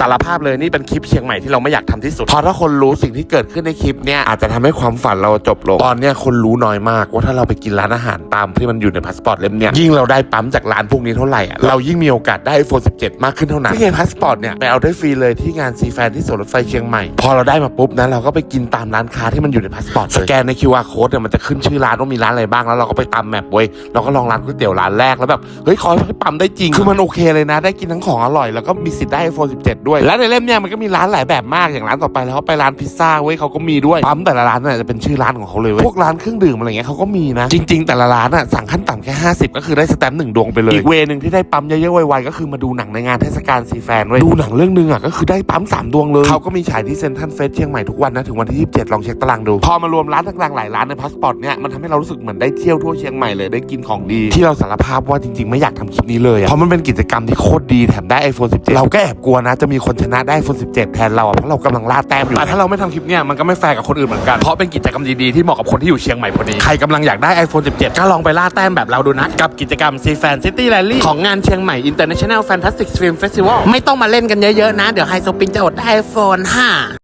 สารภาพเลยนี่เป็นคลิปเชียงใหม่ที่เราไม่อยากทำที่สุดเพราะถ้าคนรู้สิ่งที่เกิดขึ้นในคลิปเนี่ยอาจจะทำให้ความฝันเราจบลงตอนเนี้ยคนรู้น้อยมากว่าถ้าเราไปกินร้านอาหารตามที่มันอยู่ในพาสปอร์ตเล่มเนี่ยยิ่งเราได้ปั๊มจากร้านพวกนี้เท่าไหร่อะเรายิ่งมีโอกาสได้ iPhone 17มากขึ้นเท่านั้นที่ไงพาสปอร์ตเนี่ยไปเอาได้ฟรีเลยที่งานซีแฟนที่สวนรถไฟเชียงใหม่พอเราได้มาปุ๊บนะเราก็ไปกินตามร้านค้าที่มันอยู่ในพาสปอร์ตสแกนใน QR code เนี่ยมันจะขึ้นชื่อร้านว่ามีร้านอะไรบ้างแล้วเราก็ไปตามแมปเว้ยเราก็ลองร้านก๋วยเตี๋ยวร้านแรกแล้วแบบเฮ้ยขอให้ปั๊มได้จริงคือมันโอเคเลยนะ ได้กินทั้งของอร่อยแล้วก็มีสิทธิ์ได้ iPhone 17ด้วยและในเล่มเนี่ยมันก็มีร้านหลายแบบมากอย่างร้านต่อไปแล้วเขาไปร้านพิซซ่าเว้ยเขาก็มีด้วยปั๊มแต่ละร้านน่ะจะเป็นชื่อร้านของเขาเลยเว้ยพวกร้านเครื่องดื่มอะไรเงี้ยเขาก็มีนะ จริง ๆ แต่ละร้านอะสั่งขั้นต่ำแค่ 50 ก็คือได้สแตมป์หนึ่งดวงไปเลยอีกเวนึงที่ได้ปั๊มเยอะๆไวๆก็คือมาดูหนังในงานเทศกาลซีแฟนเว้ยดูหนังเรื่องนึงอะก็คือได้ปั๊มสามดวงเลยเขาก็มีฉายที่เซ็นทรัลเฟสเชียงใหม่ทุกวันนะถึงวันที่27ลองเช็คตารางดูพอมารวมร้านต่างๆหลายร้านในพาสปอร์ตเนี่ยมันทำให้เรารู้สึกเหมือนได้เที่ยวทั่วเชียงใหม่เลยได้กินของดีที่เราสารภาพว่าจริง ๆ ไม่อยากทำคลิปนี้เลยอะเพราะมันเป็นกิจกรรมที่โคตรดีแถมได้ iPhone 17เราก็แอบกลัวนะจะมีคนชนะได้ iPhone 17แทนเราอะเพราะเรากำลังล่าแต้มอยู่แต่ถ้าเราไม่ทำคลิปเนี่ยมันก็ไม่แฟร์กับคนอื่นเหมือนกัน เพราะเป็นกิจกรรมดีๆที่เหมาะกับคนที่อยู่เชียงใหม่พอดี ใครกำลังอยากได้ iPhone 17 ก็ลองไปล่าแต้มแบบเราดูนะ กับกิจกรรม C Fan City Rally ของงานเชียงใหม่ International Fantastic Film Festival ไม่ต้องมาเล่นกันเยอะๆนะ เดี๋ยวไฮโซปินจะอดได้ iPhone 5